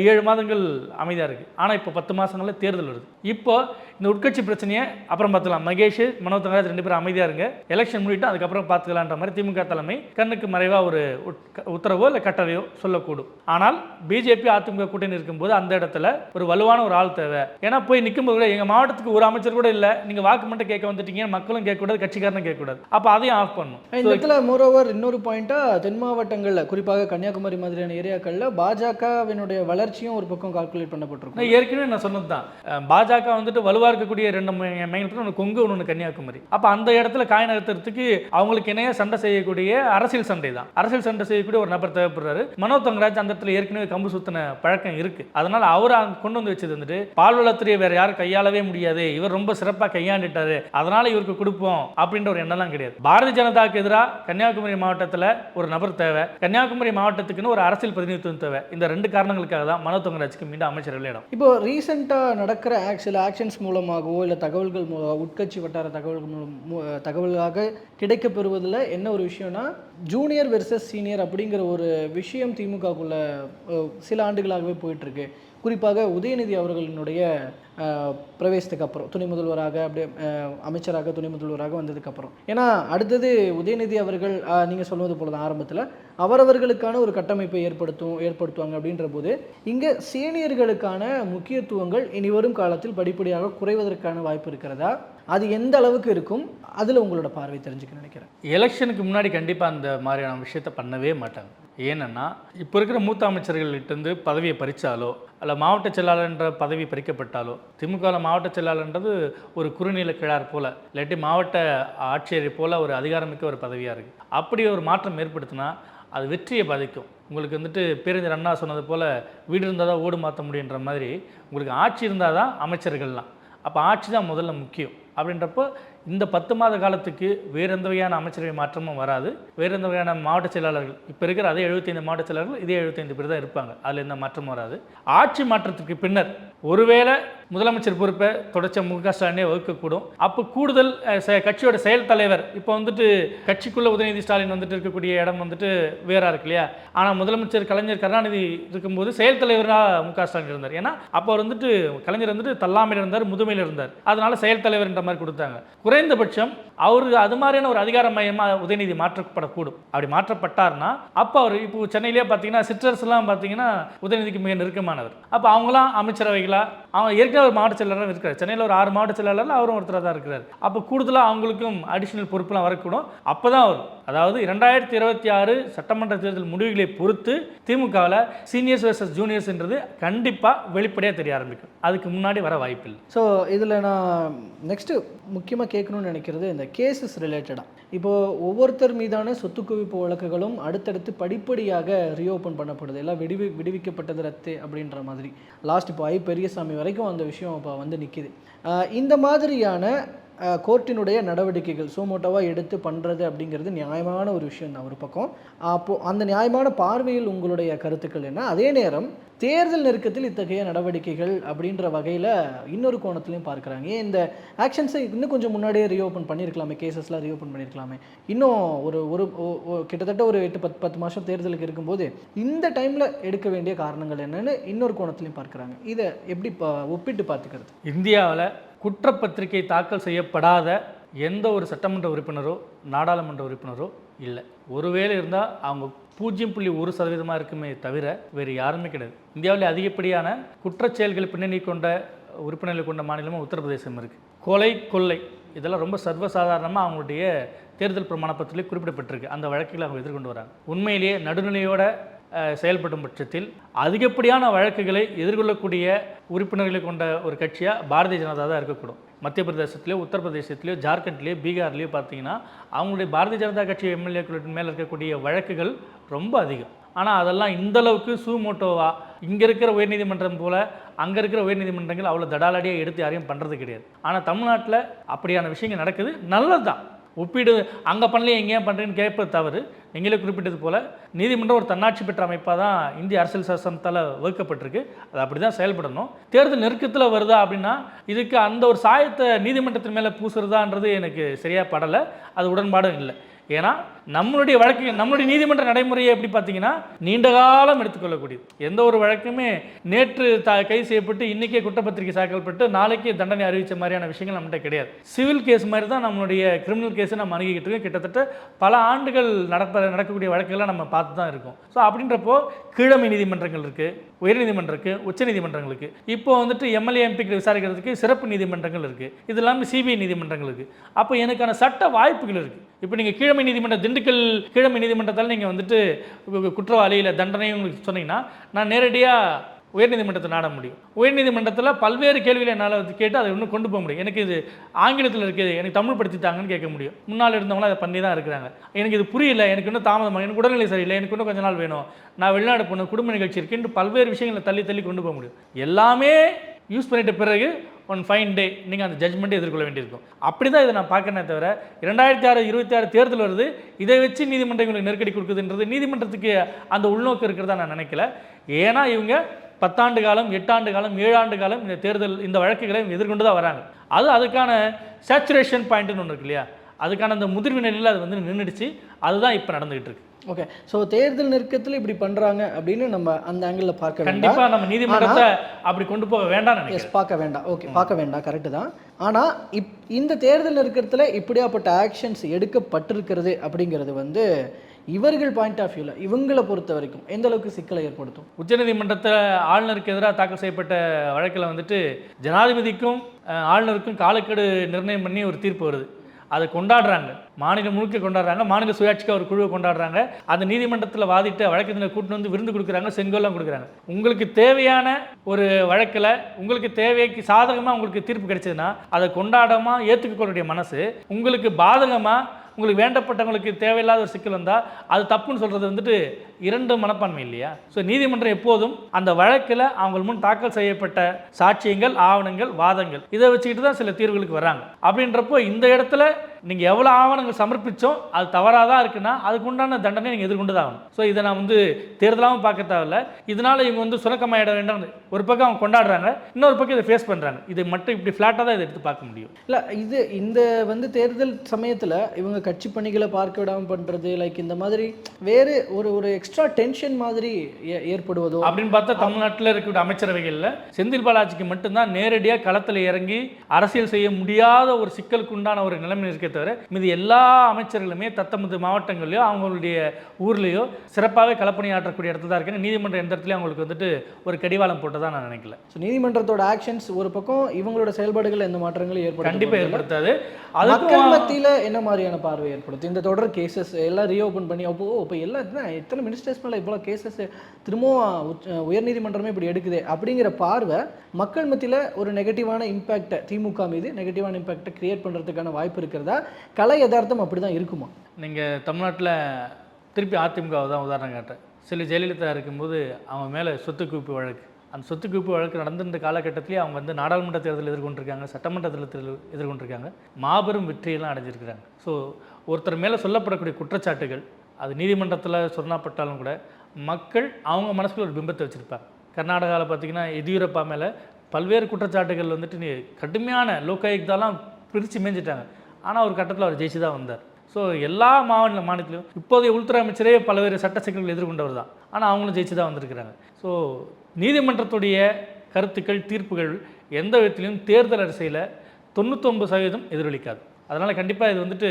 ஏழு மாதங்கள் அமைதியாக இருக்குது ஆனால் இப்போ பத்து மாதங்களில் தேர்தல் வருது. இப்போ இந்த உட்கட்சி பிரச்சனையை அப்புறம் பார்த்துக்கலாம். மகேஷ் மனோ தங்கராஜ் ரெண்டு பேரும் அமைதியாக இருங்க. எலெக்ஷன் முடிவிட்டு அதுக்கப்புறம் பார்த்துக்கலான்ற மாதிரி திமுக தலைமை கண்ணுக்கு மறைவாக ஒரு உட்- உத்தரவோ இல்லை கட்டளையோ சொல்லக்கூடும் ஆனால் பிஜேபி அதிமுக கூட்டணி இருக்கும்போது அந்த இடத்துல ஒரு வலுவான ஒரு ஆள் தேவை. ஏன்னா போய் நிற்கும்போது கூட எங்கள் மாவட்டத்துக்கு ஒரு அமைச்சர் கூட இல்லை. நீங்கள் வாக்கு மட்டும் கேட்க வந்துட்டீங்க மக்களும் கேட்கக்கூடாது கட்சிக்காரனும் கேட்கக்கூடாது. அப்போ அதையும் ஆஃப் பண்ணும்
இந்த இடத்துல மோரோவர் இன்னொரு பாயிண்ட்டாக தென் மாவட்டங்களில் குறிப்பாக கன்னியாகுமரி மாதிரியான ஏரியாக்களில் பாஜகவினுடைய வளர்ச்சியும் ஒரு பக்கம் கால்குலேட் பண்ணப்பட்டிருக்கும்.
ஏற்கனவே நான் சொன்னது தான் பாஜக வந்துட்டு வலுவாக இருக்கக்கூடிய ரெண்டு மையத்தில் ஒன்று கொங்கு ஒன்று கன்னியாகுமரி. அப்போ அந்த இடத்துல காய் நகர்த்துறதுக்கு அவங்களுக்கு இணையாக சண்டை செய்யக்கூடிய அரசியல் சண்டை தான். அரசியல் சண்டை செய்யக்கூடிய ஒரு நபர் தேவைப்படுறாரு. மனோ தங்கராஜ் அந்த இடத்துல ஏற்கனவே கம்பு சுத்தின பழக்கம் இருக்கு. அதனால அவர் அங்க கொண்டு வந்து வச்சது வந்துட்டு பால்வளத்துறையை வேற யாரும் கையாளவே முடியாது. இவர் ரொம்ப சிறப்பாக கையாண்டுட்டாரு. அதனால இவருக்கு கொடுப்போம் அப்படின்ற ஒரு எண்ணம்லாம் கிடையாது. பாரதிய ஜனதாக்கு எதிராக கன்னியாகுமரி மாவட்டத்தில் ஒரு நபர் தேவை. கன்னியாகுமரி மாவட்டத்துக்குன்னு ஒரு அரசியல் பிரதிநிதித்துவம் தேவை. இந்த ரெண்டு காரணங்களுக்காக தான் மனோ தங்கராஜுக்கு மீண்டும் அமைச்சர் வெளியிடம்
இப்போ ரீசெண்டாக நடக்கிற சில ஆக்ஷன்ஸ் மூலமாகவோ இல்லை தகவல்கள் மூலம் உட்கட்சி வட்டார தகவல்கள் மூலம் தகவல்களாக தகவலாக கிடைக்கப்பெறுவதில் என்ன ஒரு விஷயம்னா ஜூனியர் வெர்சஸ் சீனியர் அப்படிங்கிற ஒரு விஷயம் திமுக திமுகக்குள்ள சில ஆண்டுகளாகவே போயிட்டுருக்கு. குறிப்பாக உதயநிதி அவர்களினுடைய பிரவேசத்துக்கு அப்புறம் துணை முதல்வராக அப்படியே அஹ், அமைச்சராக துணை முதல்வராக வந்ததுக்கப்புறம் ஏன்னா அடுத்தது உதயநிதி அவர்கள் நீங்கள் சொல்வது போல தான் ஆரம்பத்தில் அவரவர்களுக்கான ஒரு கட்டமைப்பை ஏற்படுத்தும் ஏற்படுத்துவாங்க அப்படின்ற போது இங்கே சீனியர்களுக்கான முக்கியத்துவங்கள் இனி வரும் காலத்தில் படிப்படியாக குறைவதற்கான வாய்ப்பு இருக்கிறதா? அது எந்த அளவுக்கு இருக்கும்? அதில் உங்களோட பார்வை தெரிஞ்சுக்க நினைக்கிறேன்.
எலெக்ஷனுக்கு முன்னாடி கண்டிப்பாக அந்த மாதிரியான விஷயத்த பண்ணவே மாட்டாங்க. ஏன்னா இப்போ இருக்கிற மூத்த அமைச்சர்கள்கிட்டருந்து பதவியை பறித்தாலோ அல்ல மாவட்ட செயலாளர்ன்ற பதவி பறிக்கப்பட்டாலோ திமுகவில் மாவட்ட செயலாளர்ன்றது ஒரு குறுநில கிழார் போல இல்லாட்டி மாவட்ட ஆட்சியரை போல ஒரு அதிகாரமிக்க ஒரு பதவியாக இருக்குது அப்படி ஒரு மாற்றம் ஏற்படுத்தினா அது வெற்றியை பாதிக்கும். உங்களுக்கு வந்துட்டு பேரறிஞர் அண்ணா சொன்னது போல் வீடு இருந்தால் தான் ஓடு மாற்ற முடியுன்ற மாதிரி உங்களுக்கு ஆட்சி இருந்தால் தான் அமைச்சர்கள்லாம். அப்போ ஆட்சி தான் முதல்ல முக்கியம். அப்படின்றப்போ இந்த பத்து மாத காலத்துக்கு வேறு எந்த வகையான அமைச்சரவை மாற்றமும் வராது. வேறு எந்த வகையான மாவட்ட செயலாளர்கள் இப்போ இருக்கிற அதே 75 மாவட்ட செயலாளர்கள் இதே 75 பேர் தான் இருப்பாங்க. அதில் எந்த மாற்றமும் வராது. ஆட்சி மாற்றத்துக்கு பின்னர் ஒருவேளை முதலமைச்சர் பொறுப்பை தொடர்ச்சியாக மு க ஸ்டாலினே வகுக்கக்கூடும். அப்போ கூடுதல் கட்சியோட செயல் தலைவர் இப்போ வந்துட்டு கட்சிக்குள்ளே உதயநிதி ஸ்டாலின் வந்துட்டு இருக்கக்கூடிய இடம் வந்துட்டு வேறா இருக்கு இல்லையா? ஆனால் முதலமைச்சர் கலைஞர் கருணாநிதி இருக்கும்போது செயல் தலைவராக மு க ஸ்டாலின் இருந்தார். ஏன்னா அப்போ வந்துட்டு கலைஞர் வந்துட்டு தள்ளாமையில் இருந்தார் முதுமையில் இருந்தார். அதனால செயல் தலைவர்ன்ற மாதிரி கொடுத்தாங்க. குறைந்தபட்சம் அவருக்கு அது மாதிரியான ஒரு அதிகார மையமாக உதயநிதி மாற்றப்படக்கூடும். அப்படி மாற்றப்பட்டார்னா அப்போ அவர் இப்போ சென்னையிலேயே பார்த்தீங்கன்னா சிற்றரசுலாம் பார்த்தீங்கன்னா உதயநிதிக்கு மிக நெருக்கமானவர். அப்போ அவங்களாம் அமைச்சரவைகளா அவன் ஏற்கனவே ஒரு மாவட்ட செயலாளர் இருக்கார். சென்னையில் ஒரு ஆறு மாவட்ட செயலாளர் அவரும் ஒருத்தராக தான் இருக்கிறார். அப்போ கூடுதலாக அவங்களுக்கும் அடிஷனல் பொறுப்புலாம் வரக்கூடும். அப்போ தான் வரும். அதாவது இரண்டாயிரத்தி இருபத்தி ஆறு சட்டமன்ற தேர்தல் முடிவுகளை பொறுத்து திமுகவில் சீனியர்ஸ் வர்சஸ் ஜூனியர்ஸ்ன்றது கண்டிப்பாக வெளிப்படையாக தெரிய ஆரம்பிக்கும். அதுக்கு முன்னாடி வர வாய்ப்பில்லை.
ஸோ இதில் நான் நெக்ஸ்ட்டு முக்கியமாக கேட்கணும்னு நினைக்கிறது இந்த கேசஸ் ரிலேட்டடாக இப்போது ஒவ்வொருத்தர் மீதான சொத்து குவிப்பு வழக்குகளும் அடுத்தடுத்து படிப்படியாக ரீஓப்பன் பண்ணப்படுது. எல்லாம் விடுவி விடுவிக்கப்பட்டது ரத்து அப்படின்ற மாதிரி. லாஸ்ட் இப்போ ஐ பெரியசாமி வரைக்கும் அந்த விஷயம் இப்போ வந்து நிற்கிது இந்த மாதிரியான கோர்ட்டினுடைய நடவடிக்கைகள் சோமோட்டோவாக எடுத்து பண்ணுறது அப்படிங்கிறது நியாயமான ஒரு விஷயம் தான் ஒரு பக்கம். அப்போது அந்த நியாயமான பார்வையில் உங்களுடைய கருத்துக்கள் என்ன? அதே நேரம் தேர்தல் நெருக்கத்தில் இத்தகைய நடவடிக்கைகள் அப்படின்ற வகையில் இன்னொரு கோணத்துலையும் பார்க்குறாங்க. ஏன் இந்த ஆக்ஷன்ஸை இன்னும் கொஞ்சம் முன்னாடியே ரீஓப்பன் பண்ணியிருக்கலாமே கேசஸ்லாம் ரீஓப்பன் பண்ணியிருக்கலாமே இன்னும் ஒரு ஒரு கிட்டத்தட்ட ஒரு எட்டு பத்து பத்து மாதம் தேர்தலுக்கு இருக்கும்போது இந்த டைமில் எடுக்க வேண்டிய காரணங்கள் என்னென்னு இன்னொரு கோணத்துலையும் பார்க்குறாங்க. இதை எப்படி பா ஒப்பிட்டு பார்த்துக்கிறது?
இந்தியாவில் குற்றப்பத்திரிகை தாக்கல் செய்யப்படாத எந்த ஒரு சட்டமன்ற உறுப்பினரோ நாடாளுமன்ற உறுப்பினரோ இல்லை. ஒருவேளை இருந்தால் அவங்க பூஜ்ஜியம் புள்ளி ஒரு சதவீதமாக இருக்குமே தவிர வேறு யாருமே கிடையாது. இந்தியாவில் அதிகப்படியான குற்றச்செயல்கள் பின்னணி கொண்ட உறுப்பினர்களை கொண்ட மாநிலமும் உத்தரப்பிரதேசம் இருக்குது கொலை கொள்ளை இதெல்லாம் ரொம்ப சர்வசாதாரணமாக அவங்களுடைய தேர்தல் பிரமாண பத்திரிகை குறிப்பிடப்பட்டிருக்கு. அந்த வழக்குகளை அவங்க எதிர்கொண்டு வராங்க. உண்மையிலேயே நடுநிலையோட செயல்படும் பட்சத்தில் அதிகப்படியான வழக்குகளை எதிர்கொள்ளக்கூடிய உறுப்பினர்களை கொண்ட ஒரு கட்சியாக பாரதிய ஜனதா தான் இருக்கக்கூடும். மத்திய பிரதேசத்திலேயோ உத்தரப்பிரதேசத்திலேயோ ஜார்க்கண்ட்லேயோ பீகார்லேயோ பார்த்தீங்கன்னா அவங்களுடைய பாரதிய ஜனதா கட்சி எம்எல்ஏக்களின் மேலே இருக்கக்கூடிய வழக்குகள் ரொம்ப அதிகம். ஆனால் அதெல்லாம் இந்த அளவுக்கு சூமோட்டோவா இங்கே இருக்கிற உயர்நீதிமன்றம் போல் அங்கே இருக்கிற உயர்நீதிமன்றங்கள் அவ்வளோ தடாலடியாக எடுத்து யாரையும் பண்ணுறது கிடையாது. ஆனால் தமிழ்நாட்டில் அப்படியான விஷயங்கள் நடக்குது. நல்லது தான் ஒப்பீடு அங்கே பண்ணலையே எங்கேயா பண்ணுறேன்னு கேட்பது தவறு. நீங்களே குறிப்பிட்டது போல் நீதிமன்றம் ஒரு தன்னாட்சி பெற்ற அமைப்பாக தான் இந்திய அரசியல் சாசனத்தால் வகுக்கப்பட்டிருக்கு அது அப்படி தான் செயல்படணும். தேர்தல் நெருக்கத்தில் வருதா அப்படின்னா இதுக்கு அந்த ஒரு சாயத்தை நீதிமன்றத்தின் மேலே பூசுறதான்றது எனக்கு சரியாக படலை. அது உடன்பாடும் இல்லை. ஏன்னா நம்மளுடைய வழக்கு நம்மளுடைய நீதிமன்ற நடைமுறையை எப்படி பார்த்தீங்கன்னா நீண்ட காலம் எடுத்துக்கொள்ளக்கூடியது. எந்த ஒரு வழக்குமே நேற்று த கைது செய்யப்பட்டு இன்றைக்கே குற்றப்பத்திரிகை சாக்கல்பட்டு நாளைக்கே தண்டனை அறிவித்த மாதிரியான விஷயங்கள் நம்மகிட்ட கிடையாது. சிவில் கேஸ் மாதிரி தான் நம்மளுடைய கிரிமினல் கேஸை நம்ம அணுகிக்கிட்டு இருக்கோம். கிட்டத்தட்ட பல ஆண்டுகள் நடப்ப நடக்கக்கூடிய வழக்குகளை நம்ம பார்த்து தான் இருக்கோம். ஸோ அப்படின்றப்போ கீழமை நீதிமன்றங்கள் இருக்குது உயர்நீதிமன்றக்கு உச்சநீதிமன்றங்களுக்கு. இப்போ வந்துட்டு எம்எல்ஏ எம்பிக்கு விசாரிக்கிறதுக்கு சிறப்பு நீதிமன்றங்கள் இருக்குது இது இல்லாமல் சிபிஐ நீதிமன்றங்கள் இருக்குது அப்போ எனக்கான சட்ட வாய்ப்புகள் இருக்குது இப்போ நீங்கள் கீழமை நீதிமன்ற திண்டுக்கல் கீழமை நீதிமன்றத்தால் நீங்கள் வந்துட்டு குற்றவாளி இல்லை தண்டனை உங்களுக்கு சொன்னீங்கன்னா நான் நேரடியாக உயர்நீதிமன்றத்தை நாட முடியும். உயர்நீதிமன்றத்தில் பல்வேறு கேள்விகளை என்னால் கேட்டு அதை இன்னும் கொண்டு போக முடியும். எனக்கு இது ஆங்கிலத்தில் இருக்குது எனக்கு தமிழ் படுத்திட்டாங்கன்னு கேட்க முடியும். முன்னால் இருந்தவங்களும் அதை பண்ணி தான் இருக்கிறாங்க. எனக்கு இது புரியல எனக்கு இன்னும் தாமதமாக எனக்கு உடல்நிலை சரியில்லை எனக்கு இன்னும் கொஞ்ச நாள் வேணும். நான் வெளிநாடு போகணும் குடும்ப நிகழ்ச்சி இருக்குன்னு பல்வேறு விஷயங்களை தள்ளி தள்ளி கொண்டு போக முடியும். எல்லாமே யூஸ் பண்ணிட்ட பிறகு ஒன் ஃபைன் டே நீங்கள் அந்த ஜட்மெண்ட்டை எதிர்கொள்ள வேண்டியிருக்கும். அப்படி தான் இதை நான் பார்க்கறேனே தவிர இரண்டாயிரத்தி ஆறு இருபத்தி ஆறு தேர்தல் வருது. இதை வச்சு நீதிமன்றங்களுக்கு நெருக்கடி கொடுக்குதுன்றது நீதிமன்றத்துக்கு அந்த உள்நோக்கம் இருக்கிறதா நான் நினைக்கல. ஏன்னா இவங்க பத்தாண்டு காலம் எட்டாண்டு காலம் ஏழாண்டு காலம் இந்த தேர்தல் இந்த வழக்குகளை இவங்க எதிர்கொண்டு தான் வராங்க. அது அதுக்கான சேச்சுரேஷன் பாயிண்ட்னு ஒன்று இருக்கு இல்லையா? அதுக்கான அந்த முதிர்வு நிலையில் அது வந்து நின்றுடுச்சு அதுதான் இப்போ நடந்துகிட்டு இருக்கு.
ஓகே ஸோ தேர்தல் நெருக்கத்தில் இப்படி பண்ணுறாங்க அப்படின்னு நம்ம அந்த ஆங்கிளில் பார்க்க வேண்டாம்.
கண்டிப்பாக நம்ம நீதிமன்றத்தை அப்படி கொண்டு போக நினைக்கிறேன்.
எஸ் பார்க்க வேண்டாம். ஓகே பார்க்க வேண்டாம். கரெக்டு தான். ஆனால் இப் இந்த தேர்தல் நெருக்கத்தில் இப்படியாப்பட்ட ஆக்ஷன்ஸ் எடுக்கப்பட்டிருக்கிறது அப்படிங்கிறது வந்து இவர்கள் பாயிண்ட் ஆஃப் வியூவில் இவங்களை பொறுத்த வரைக்கும் எந்த அளவுக்கு சிக்கலை ஏற்படுத்தும்?
உச்சநீதிமன்றத்தில் ஆளுநருக்கு எதிராக தாக்கல் செய்யப்பட்ட வழக்கில் வந்துட்டு ஜனாதிபதிக்கும் ஆளுநருக்கும் காலக்கெடு நிர்ணயம் பண்ணி ஒரு தீர்ப்பு வருது. அதை கொண்டாடுறாங்க. மாநிலம் முழுக்க கொண்டாடுறாங்க. மாநில சுயாட்சிக்கு ஒரு குழுவை கொண்டாடுறாங்க. அந்த நீதிமன்றத்தில் வாதிட்டு வழக்கத்தினர் கூட்டு வந்து விருந்து கொடுக்குறாங்க செங்கோல்லாம் கொடுக்குறாங்க. உங்களுக்கு தேவையான ஒரு வழக்கில் உங்களுக்கு தேவைக்கு சாதகமாக உங்களுக்கு தீர்ப்பு கிடைச்சதுன்னா அதை கொண்டாடமாக ஏற்றுக்கக்கூடிய மனசு உங்களுக்கு பாதகமாக உங்களுக்கு வேண்டப்பட்டவங்களுக்கு தேவையில்லாத ஒரு சிக்கல் வந்தால் அது தப்புன்னு சொல்கிறது வந்துட்டு இரண்டு மனப்பான்மை இல்லையா? ஸோ நீதிமன்றம் எப்போதும் அந்த வழக்கில் அவங்க முன் தாக்கல் செய்யப்பட்ட சாட்சியங்கள் ஆவணங்கள் வாதங்கள் இதை வச்சுக்கிட்டு தான் சில தீர்வுகளுக்கு வராங்க அப்படின்றப்போ இந்த இடத்துல நீங்கள் எவ்வளோ ஆவணங்கள் சமர்ப்பிச்சோம் அது தவறாக தான் இருக்குன்னா அதுக்கு உண்டான தண்டனை நீங்கள் எதிர்கொண்டு தான் ஆகணும். ஸோ இதை நான் வந்து தேர்தலாகவும் பார்க்க தேவையில்ல. இதனால் இவங்க வந்து சுணக்கமாயிட வேண்டாம் ஒரு பக்கம் அவங்க கொண்டாடுறாங்க இன்னொரு பக்கம் இதை ஃபேஸ் பண்ணுறாங்க இது மட்டும் இப்படி ஃப்ளாட்டாக தான் இதை எடுத்து பார்க்க முடியும்.
இல்லை இது இந்த வந்து தேர்தல் சமயத்தில் இவங்க கட்சி பணிகளை பார்க்க விடாமல் பண்ணுறது லைக் இந்த மாதிரி வேறு ஒரு ஒரு எக்ஸ்ட்ரா டென்ஷன் மாதிரி ஏற்படுவதோ?
அப்படின்னு பார்த்தா தமிழ்நாட்டில் இருக்கக்கூடிய அமைச்சரவைகளில் செந்தில் பாலாஜிக்கு மட்டும்தான் நேரடியாக களத்தில் இறங்கி அரசியல் செய்ய முடியாத ஒரு சிக்கலுக்கு உண்டான ஒரு நிலைமை இருக்கே தவிர மீது எல்லா அமைச்சர்களுமே தத்தமது மாவட்டங்கள்லையோ அவங்களுடைய ஊர்லேயோ சிறப்பாகவே களப்பணியாற்றக்கூடிய இடத்துல தான் இருக்காங்க. நீதிமன்ற எந்த இடத்துலையும் அவங்களுக்கு வந்துட்டு ஒரு கடிவாளம் போட்டதா நான் நினைக்கல.
ஸோ நீதிமன்றத்தோட ஆக்ஷன்ஸ் ஒரு பக்கம் இவங்களோட செயல்பாடுகள் எந்த மாற்றங்களும் ஏற்படுத்த
கண்டிப்பாக. ஏற்படுத்தாது.
மக்கள் மத்தியில் என்ன மாதிரியான பார்வை ஏற்படுத்தும்? இந்த தொடர் கேசஸ் எல்லாம் ரீஓபன் பண்ணி அப்போ இப்போ எல்லாம் எத்தனை மினிஸ்டர்ஸ் மேலே இவ்வளோ கேசஸ் திரும்பவும் உயர்நீதிமன்றமே இப்படி எடுக்குதே அப்படிங்கிற பார்வை மக்கள் மத்தியில் ஒரு நெகட்டிவான இம்பேக்டை திமுக மீது நெகட்டிவான இம்பேக்டை கிரியேட் பண்ணுறதுக்கான வாய்ப்பு இருக்கிறதா? கலை யதார்த்தம் அப்படி தான் இருக்குமா?
நீங்கள் தமிழ்நாட்டில் திருப்பி அதிமுகவை தான் உதாரணம் காட்டேன் சில ஜெயலலிதா இருக்கும்போது அவன் மேலே சொத்து குவிப்பு வழக்கு. அந்த சொத்து குவிப்பு வழக்கு நடந்திருந்த காலகட்டத்திலேயே அவங்க வந்து நாடாளுமன்ற தேர்தல் எதிர்கொண்டிருக்காங்க சட்டமன்ற தேர்தல் எதிர்கொண்டிருக்காங்க. மாபெரும் வெற்றியெல்லாம் அடைஞ்சிருக்கிறாங்க. ஸோ ஒருத்தர் மேலே சொல்லப்படக்கூடிய குற்றச்சாட்டுகள் அது நீதிமன்றத்தில் சொன்னப்பட்டாலும் கூட மக்கள் அவங்க மனசுக்குள்ள ஒரு பிம்பத்தை வச்சுருப்பாங்க. கர்நாடகாவில் பார்த்தீங்கன்னா எதியூரப்பா மேலே பல்வேறு குற்றச்சாட்டுகள் வந்துட்டு நீ கடுமையான லோகாயுக்தாலாம் பிரித்து மேய்ஞ்சிட்டாங்க. ஆனால் ஒரு கட்டத்தில் அவர் ஜெயிச்சு தான் வந்தார். ஸோ எல்லா மாநில மாநிலத்திலும் இப்போதைய உள்துறை அமைச்சரே பல்வேறு சட்ட சிக்கல்கள் எதிர்கொண்டவர் தான். ஆனால் அவங்களும் ஜெயிச்சு தான் வந்திருக்கிறாங்க. ஸோ நீதிமன்றத்துடைய கருத்துக்கள் தீர்ப்புகள் எந்த விதத்திலையும் தேர்தல் அரசியலில் தொண்ணூத்தொம்பது சதவீதம் எதிரொலிக்காது. அதனால் கண்டிப்பாக இது வந்துட்டு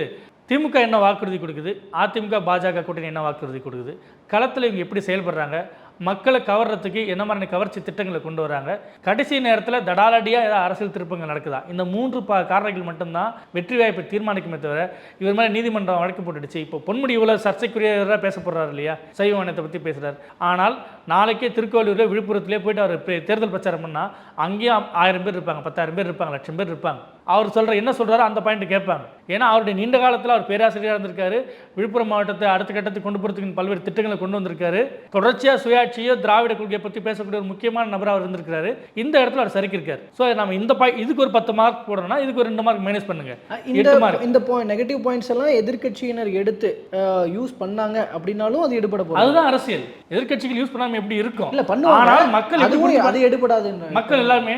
திமுக என்ன வாக்குறுதி கொடுக்குது? அதிமுக பாஜக கூட்டணி என்ன வாக்குறுதி கொடுக்குது? களத்தில் இவங்க எப்படி செயல்படுறாங்க? மக்களை கவர்றதுக்கு என்ன மாதிரியான கவர்ச்சி திட்டங்களை கொண்டு வராங்க? கடைசி நேரத்தில் தடாலடியாக ஏதாவது அரசியல் திருப்பங்கள் நடக்குதா? இந்த மூன்று பா காரணங்கள் மட்டும்தான் வெற்றி வாய்ப்பை தீர்மானிக்குமே தவிர இவர் மேலே நீதிமன்றம் வழக்கு போட்டுடுச்சு. இப்போ பொன்முடி இவ்வளோ சர்ச்சைக்குரியவராக பேசப்படுறாரு இல்லையா? சைவ வனத்தை பற்றி பேசுகிறார் ஆனால் நாளைக்கே திருக்கோவிலூரில் விழுப்புரத்துலேயே போயிட்டு அவர் பே- தேர்தல் பிரச்சாரம் பண்ணால் அங்கேயும் ஆயிரம் பேர் இருப்பாங்க பத்தாயிரம் பேர் இருப்பாங்க லட்சம் பேர் இருப்பாங்க. அவர் சொல்கிற என்ன சொல்கிறாரோ அந்த பாயிண்ட் கேட்பாங்க. ஏன்னா அவருடைய நீண்ட காலத்தில் அவர் பேராசிரியராக இருந்திருக்காரு. விழுப்புரம் மாவட்டத்தை அடுத்த கட்டத்துக்கு கொண்டு போகிறதுக்கு பல்வேறு திட்டங்களை கொண்டு வந்திருக்காரு. தொடர்ச்சியாக சுயாட்சியோ திராவிட கொள்கையை பற்றி பேசக்கூடிய ஒரு முக்கியமான நபராக அவர் இருந்திருக்காரு இந்த இடத்துல அவர் சரிக்கிருக்காரு ஸோ நம்ம இந்த பாய் இதுக்கு ஒரு பத்து மார்க் போடணும்னா இதுக்கு ஒரு ரெண்டு மார்க் மைனஸ் பண்ணுங்க.
இந்த
மார்க்
இந்த பாயிண்ட் நெகட்டிவ் பாயிண்ட்ஸ் எல்லாம் எதிர்க்கட்சியினர் எடுத்து யூஸ் பண்ணாங்க அப்படின்னாலும் அது எடுபட போகுது.
அதுதான் அரசியல். எதிர்க்கட்சிகள் யூஸ் பண்ணாம எப்படி இருக்கும்?
இல்ல பண்ணுவாங்க.
மக்கள்
அதுவும் அது எடுபடாதுன்னு
மக்கள் எல்லாருமே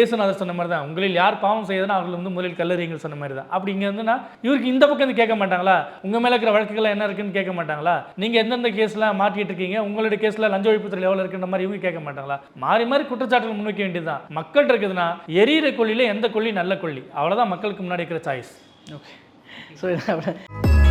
ஏசுநாதர் சொன்ன மாதிரி தான் உங்களில் யார் பாவம் செய்யுதுன்னா அவர்கள் வந்து முதலில் கல்லறிங்கள் சொன்ன மாதிரி தான் அப்படி இங்கே இருந்துன்னா இவருக்கு இந்த பக்கம் வந்து கேட்க மாட்டாங்களா? உங்கள் மேலே இருக்கிற வழக்குகள் என்ன இருக்குன்னு கேட்க மாட்டாங்களா? நீங்கள் எந்தெந்த கேஸ்லாம் மாட்டிட்டு இருக்கீங்க? உங்களுடைய கேஸில் லஞ்ச ஒழிப்புத்துறை எவ்வளோ இருக்குன்ற மாதிரி இவங்க கேட்க மாட்டாங்களா? மாறி மாறி குற்றச்சாட்டுகள் முன்வைக்க வேண்டியதுதான். மக்கள் இருக்குதுன்னா எரியிற கொள்ளியில் எந்த கொள்ளி நல்ல கொள்ளி அவ்வளோதான் மக்களுக்கு முன்னாடி இருக்கிற சாய்ஸ்
ஓகே ஸோ